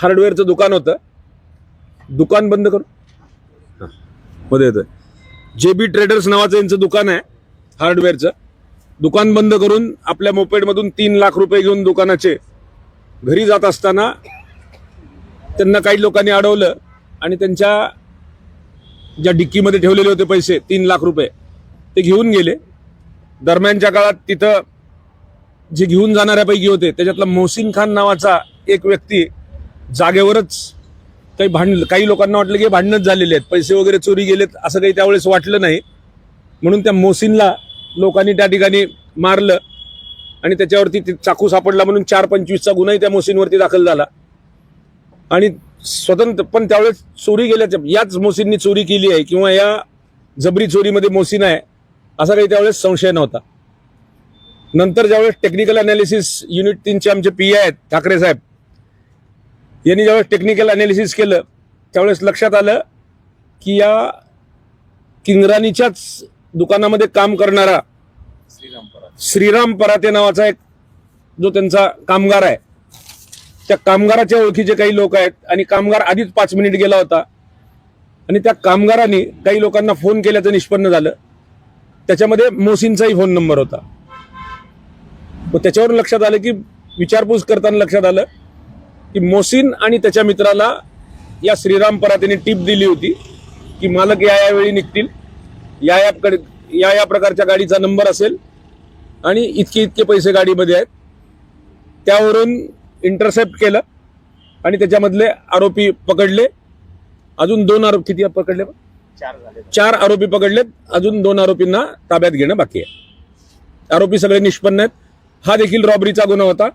हार्डवेअरचं दुकान होतं. दुकान बंद करू. मध्ये येतं जे बी ट्रेडर्स नावाचं यांचं दुकान आहे हार्डवेअरचं. दुकान बंद करून आपल्या मोपेडमधून तीन लाख रुपये घेऊन दुकानाचे घरी जात असताना त्यांना काही लोकांनी अडवलं आणि त्यांच्या ज्या डिक्कीमध्ये ठेवलेले होते पैसे तीन लाख रुपये ते घेऊन गेले. दरम्यानच्या काळात तिथं जे घेऊन जाणाऱ्यापैकी होते त्याच्यातला मोहसिन खान नावाचा एक व्यक्ती जागेवरच काही भांड काही लोकांना वाटलं की भांडणंच भांडणच झालेले आहेत. पैसे वगैरे चोरी गेलेत असं काही त्यावेळेस वाटलं नाही. म्हणून त्या मोसिनला लोकांनी त्या ठिकाणी मारलं आणि त्याच्यावरती ते चाकू सापडला म्हणून चार पंचवीसचा गुन्हाही त्या मोसिनवरती दाखल झाला. आणि स्वतंत्र पण त्यावेळेस चोरी गेल्याच्या याच मोसिननी चोरी केली आहे किंवा या जबरी चोरीमध्ये मोसिन आहे असा काही त्यावेळेस संशय नव्हता. नंतर ज्यावेळेस टेक्निकल अनालिसिस युनिट तीनचे आमचे पी आहेत ठाकरे साहेब यांनी ज्यावेळेस टेक्निकल अनालिसिस केलं त्यावेळेस लक्षात आलं की या किंगराणीच्याच दुकानामध्ये काम करणारा श्रीराम पराते नावाचा एक जो त्यांचा कामगार आहे त्या कामगाराच्या ओळखीचे काही लोक आहेत आणि कामगार आधीच पाच मिनिट गेला होता. आणि त्या कामगारांनी काही लोकांना फोन केल्याचं निष्पन्न झालं. त्याच्यामध्ये मोसीनचाही फोन नंबर होता. मग त्याच्यावरून लक्षात आलं की विचारपूस करताना लक्षात आलं की मोसीन आणि त्याच्या मित्राला या श्रीराम परातेने टीप दिली होती की मालक या या वेळी निघतील. या या कडे या या प्रकारच्या गाडीचा नंबर असेल आणि इतके इतके पैसे गाडीमध्ये आहेत. त्यावरून इंटरसेप्ट केलं आणि त्याच्यामधले आरोपी पकडले. अजून दोन आरोप किती पकडले? चार आरोपी पकडलेत. अजून दोन आरोपींना ताब्यात घेणं बाकी आहे. आरोपी सगळे निष्पन्न आहेत. हा देखील रॉबरीचा गुन्हा होता.